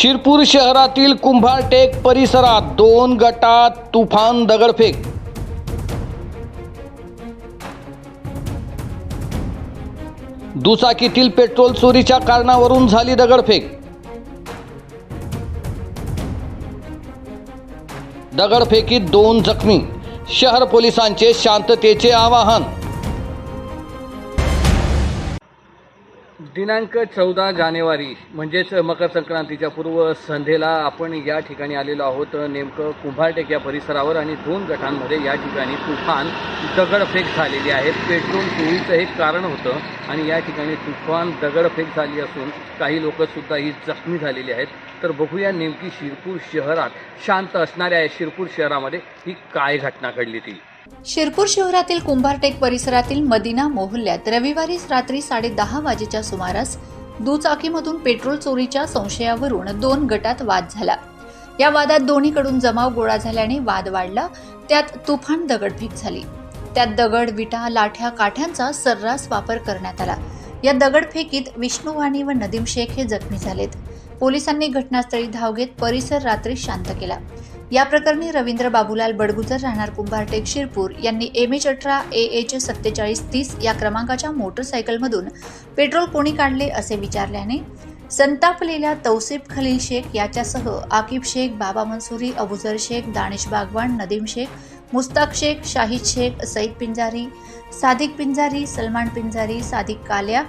शिरपूर शहरातील कुंभारटेक परिसरात दोन गटात तुफान दगडफेक. दुचाकीतील पेट्रोल चोरीच्या कारणावरून झाली दगडफेक. दगडफेकीत दोन जखमी. शहर पोलिसांचे शांततेचे आवाहन. दिनांक चौदा जानेवारी म्हणजेच मकर संक्रांतीच्या पूर्व संध्येला आपण या ठिकाणी आलेलो आहोत. नेमकं कुंभारटेक या परिसरावर आणि दोन गटांमध्ये या ठिकाणी तुफान दगडफेक झालेली आहे. पेट्रोल चोरीचं हे कारण होतं आणि या ठिकाणी तुफान दगडफेक झाली असून काही लोकंसुद्धा ही जखमी झालेली आहेत. तर बघूया नेमकी शिरपूर शहरात शांत असणाऱ्या शिरपूर शहरामध्ये ही काय घटना घडली ती. शिरपूर शहरातील कुंभारटेक परिसरातील मदिना मोहल्ल्यात रविवारी रात्री साडेदहा वाजेच्या सुमारास दुचाकीमधून पेट्रोल चोरीच्या संशयावरून दोन गटात वाद झाला. या वादात दोन्हीकडून जमाव गोळा झाल्याने वाद वाढला त्यात तुफान दगडफेक झाली. त्यात दगड विटा लाठ्या काठ्यांचा सर्रास वापर करण्यात आला. या दगडफेकीत विष्णू वाणी व नदीम शेख हे जखमी झालेत. पोलिसांनी घटनास्थळी धाव घेत परिसर रात्री शांत केला. या प्रकरणी रवींद्र बाबूलाल बडगुजर राहणार कुंभारटेक शिरपूर यांनी एम एच अठरा ए एच सत्तेचाळीस तीस या क्रमांकाच्या मोटरसायकलमधून पेट्रोल कोणी काढले असे विचारल्याने संतापलेल्या तौसिफ खलील शेख याच्यासह आकिब शेख बाबा मंसुरी अबुजर शेख दानिश बागवान नदीम शेख मुस्ताक शेख शाहिद शेख सईद पिंजारी सादिक पिंजारी सलमान पिंजारी सादिक काल्या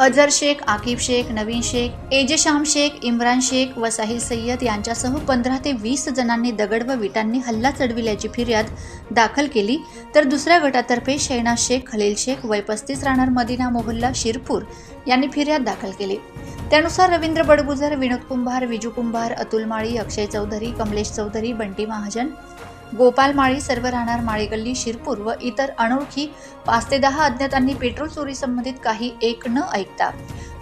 अजर शेख आकिब शेख नवीन शेख एजेशाम शेख इम्रान शेख व साहिल सय्यद यांच्यासह पंधरा ते वीस जणांनी दगड व विटांनी हल्ला चढविल्याची फिर्याद दाखल केली. तर दुसऱ्या गटातर्फे शैनाज शेख खलील शेख वय पस्तीस राहणार मदिना मोहल्ला शिरपूर यांनी फिर्याद दाखल केली. त्यानुसार रवींद्र बडगुजर विनोद कुंभार विजू कुंभार अतुल माळी अक्षय चौधरी कमलेश चौधरी बंटी महाजन गोपाल माळी सर्व राहणार माळेगल्ली शिरपूर व इतर अनोळखी पाच ते दहा अज्ञातांनी पेट्रोल चोरी संबंधित काही एक न ऐकता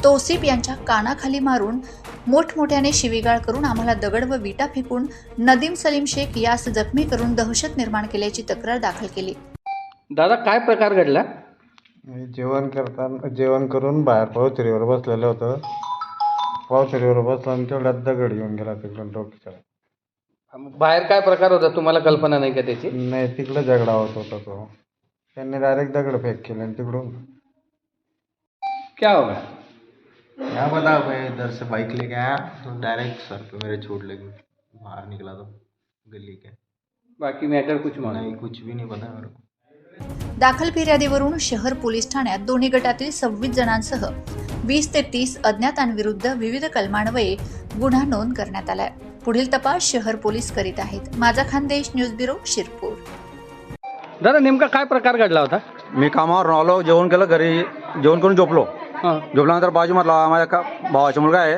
तौसिफ यांच्या कानाखाली मारून मोठमोठ्याने शिवीगाळ करून आम्हाला दगड व विटा फेकून नदीम सलीम शेख यास जखमी करून दहशत निर्माण केल्याची तक्रार दाखल केली. दादा काय प्रकार घडला? मी जेवण करताना जेवण करून बाहेर पावचरीवर बसलेलं होतं. पावचरीवर बसलो आणि तेवढ्यात दगड येऊन गेला तिकडून डोक्याच्या. बाहेर काय प्रकार होता? तुम्हाला कल्पना नाही का त्याची? नाही तिकडं झगडा होत होता तो. त्यांनी डायरेक्ट दगड फेक केले आणि तिकडून. क्या होगा? क्या पता मैं इधर से बाइक लेके आया तो डायरेक्ट सर पे मेरे चोट लगी बाहर निकला तो गली के। बाकी मॅटर कुछ मालूम नहीं। कुछ भी नहीं पता मेरे को। दाखल फिर्यादीवरून शहर पोलीस ठाण्यात दोन्ही गटातील सव्वीस जणांसह वीस ते तीस अज्ञातांविरुद्ध विविध कलमान्वये गुन्हा नोंद करण्यात आलाय. पुढील तपास शहर पोलीस करीत आहेत. माझा खानदेश न्यूज ब्युरो शिरपूर. दादा नेमका काय प्रकार घडला होता? मी कामावर आलो जेवण केलं घरी जेवण करून झोपलो. हा. झोपल्यानंतर बाजूमधला माझ्या का भावाचा मुलगा आहे.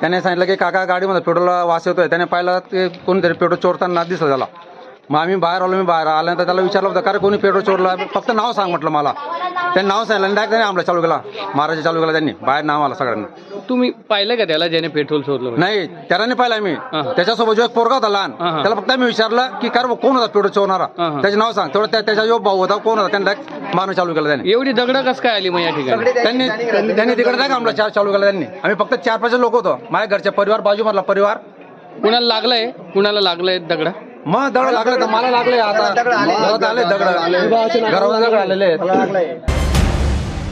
त्याने सांगितलं की काका गाडीमध्ये पेट्रोल वास येतोय. त्याने पाहिलं ते कोणीतरी पेट्रोल चोरताना दिसलं त्याला. मग आम्ही बाहेर आलो मी बाहेर आल्यानंतर त्याला विचारलं होतं का कोणी पेट्रोल चोरलं? फक्त नाव सांग म्हटलं मला. त्यांनी नाव सांगितलं आणि डायरेक्ट त्याने आमला चालू केला. महाराज चालू केला त्यांनी. बाहेर नाव आला सगळ्यांना. तुम्ही पाहिलं का त्याला ज्याने पेट्रोल चोरलं नाही त्याला नाही पाहिलं मी त्याच्यासोबत जो एक पोरगा होता लहान हा, हा. त्याला फक्त मी विचारलं की कार कोण होता पेट्रोल चोरणारा हा, हा. त्याचे नाव सांग. तेवढं त्या- त्याचा जो भाऊ होता कोण होता त्यांनी डायरेक्ट मारणं चालू केलं त्याने. एवढी दगड कस काय आली मग या ठिकाणी? त्यांनी त्यांनी तिकडे नाही का आम्हाला चार चालू केला त्यांनी. आम्ही फक्त चार पाच लोक होतो. माझ्या घरच्या परिवार बाजूमधला परिवार. कुणाला लागलंय? कुणाला लागलंय दगड? मग दगड लागले तर मला लागले आता. घरात आले. दगड. घरावर दगड आलेले आहेत.